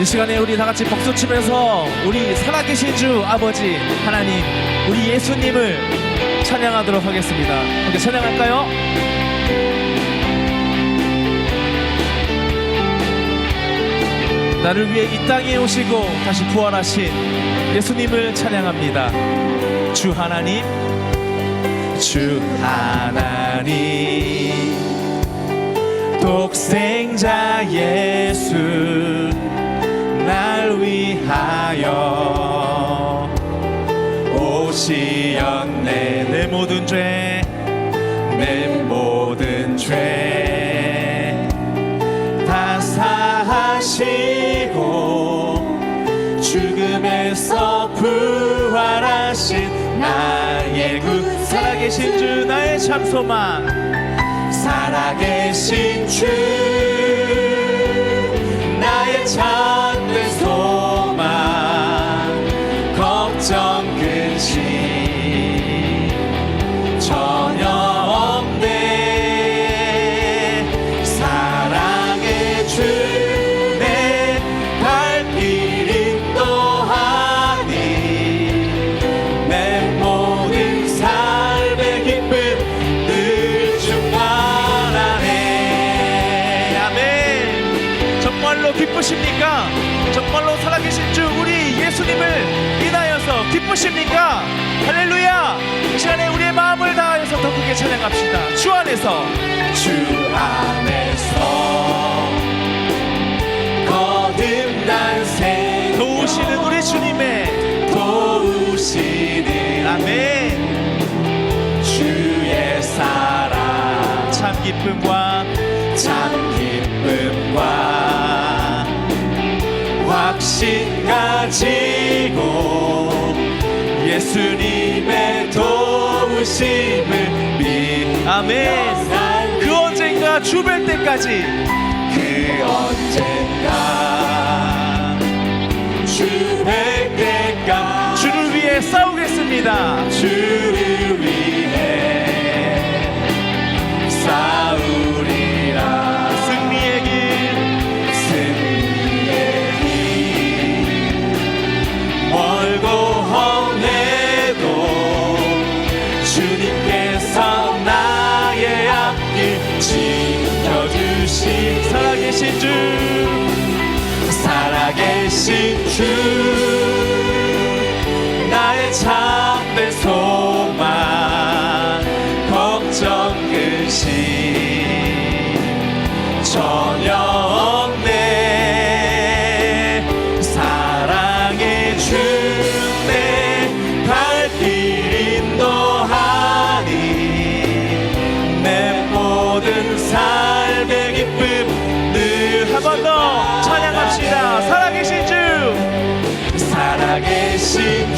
이 시간에 우리 다 같이 박수 치면서 우리 살아계신 주 아버지 하나님 우리 예수님을 찬양하도록 하겠습니다. 함께 찬양할까요? 나를 위해 이 땅에 오시고 다시 부활하신 예수님을 찬양합니다. 주 하나님, 주 하나님, 독생자 예수, 죽음에서 부활하신 나의 구 살아계신 주 나의 참 소망. 살아계신 주 나의 참된 소망. 걱정 근심 기쁘십니까? 정말로 살아계신 주 우리 예수님을 인하여서 기쁘십니까? 할렐루야! 이 시간에 우리의 마음을 다하여서 더 크게 찬양합시다. 주 안에서. 주 안에서 거듭난 생 도우시는 우리 주님의 도우시는 아멘. 주의 사랑. 참 기쁨과 참 기쁨과 확신 가지고 예수님의 도우심을 믿 아멘. 그 언젠가 주뵐 때까지. 그 언젠가 주뵐 때까지 주를 위해 싸우겠습니다. 주를 주 나의 참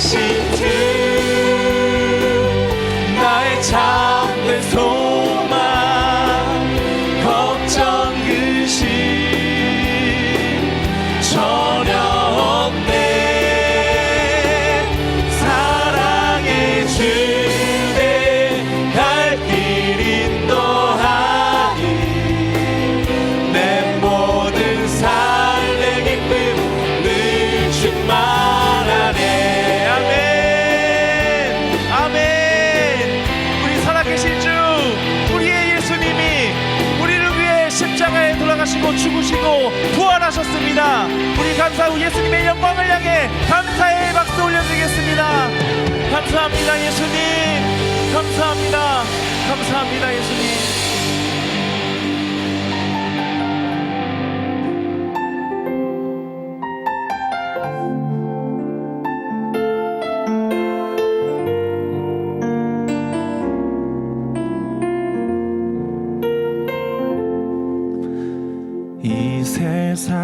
계신 주 나의 참 돌아가시고 죽으시고 부활하셨습니다. 우리 감사 후 예수님의 영광을 향해 감사의 박수 올려드리겠습니다. 감사합니다 예수님. 감사합니다. 감사합니다 예수님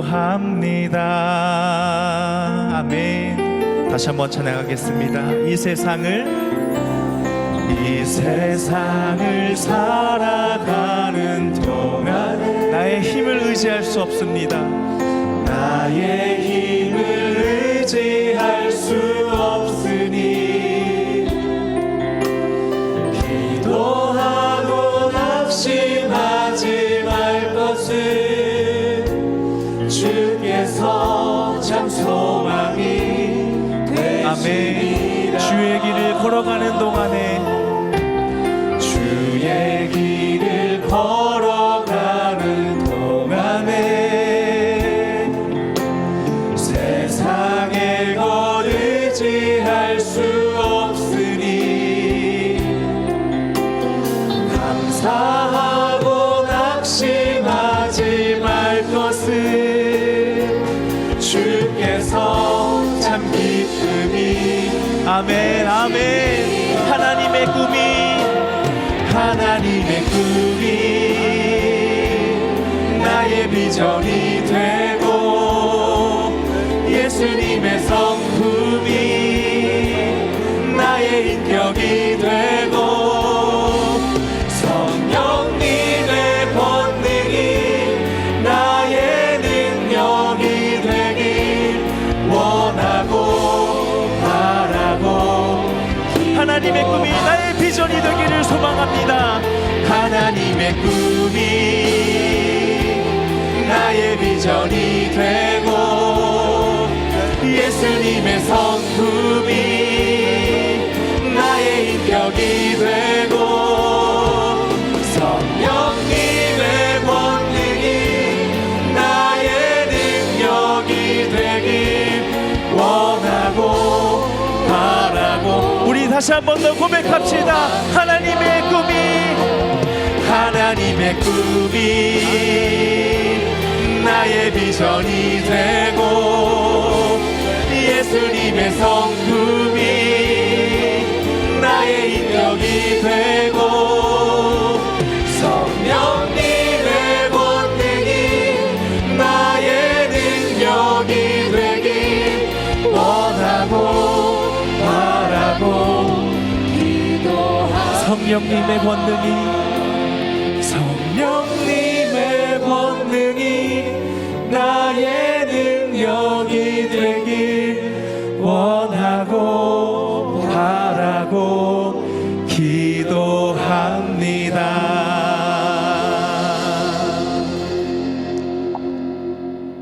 기도합니다. 아멘. 다시 한번 찬양하겠습니다. 이 세상을 이 세상을 살아가는 동안 나의 힘을 의지할 수 없습니다. 나의 아멘. 주의 길을 걸어가는 동안에 주께서 참 기쁨이 아멘 아멘. 하나님의 꿈이 하나님의 꿈이 나의 비전이 되고 예수님의 성품이 나의 인격이 하나님의 꿈이 나의 비전이 되기를 소망합니다. 하나님의 꿈이 나의 비전이 되고 예수님의 성품이 다시 한 번 더 고백합시다. 하나님의 꿈이 하나님의 꿈이 나의 비전이 되고 예수님의 성품 성령님의 권능이 성령님의 권능이